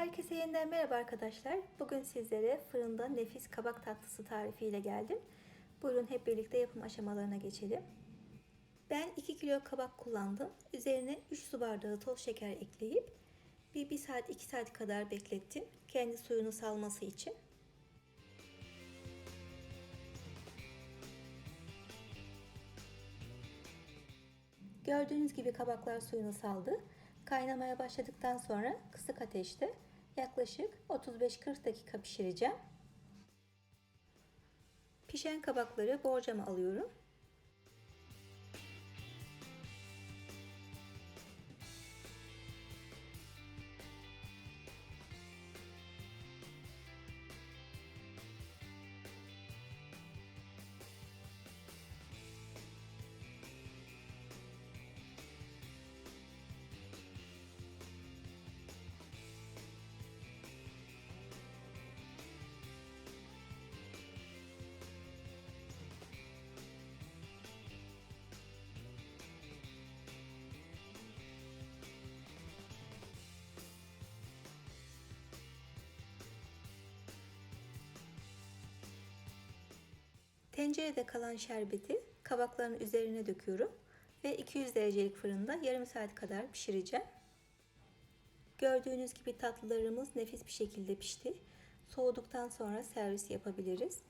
Herkese yeniden merhaba arkadaşlar. Bugün sizlere fırında nefis kabak tatlısı tarifiyle geldim. Buyurun hep birlikte yapım aşamalarına geçelim. Ben 2 kilo kabak kullandım. Üzerine 3 su bardağı toz şeker ekleyip bir 1 saat 2 saat kadar beklettim. Kendi suyunu salması için. Gördüğünüz gibi kabaklar suyunu saldı. Kaynamaya başladıktan sonra kısık ateşte yaklaşık 35-40 dakika pişireceğim. Pişen kabakları borcama alıyorum. Tencerede kalan şerbeti kabakların üzerine döküyorum ve 200 derecelik fırında yarım saat kadar pişireceğim. Gördüğünüz gibi tatlılarımız nefis bir şekilde pişti. Soğuduktan sonra servis yapabiliriz.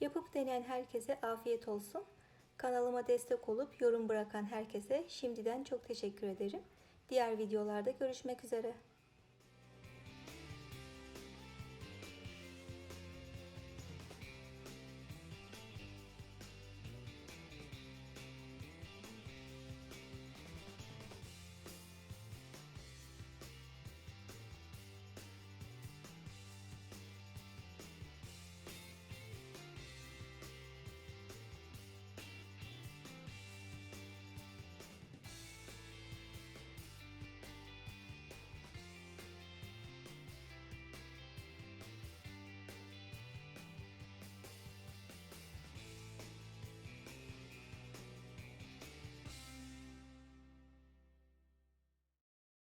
Yapıp deneyen herkese afiyet olsun. Kanalıma destek olup yorum bırakan herkese şimdiden çok teşekkür ederim. Diğer videolarda görüşmek üzere.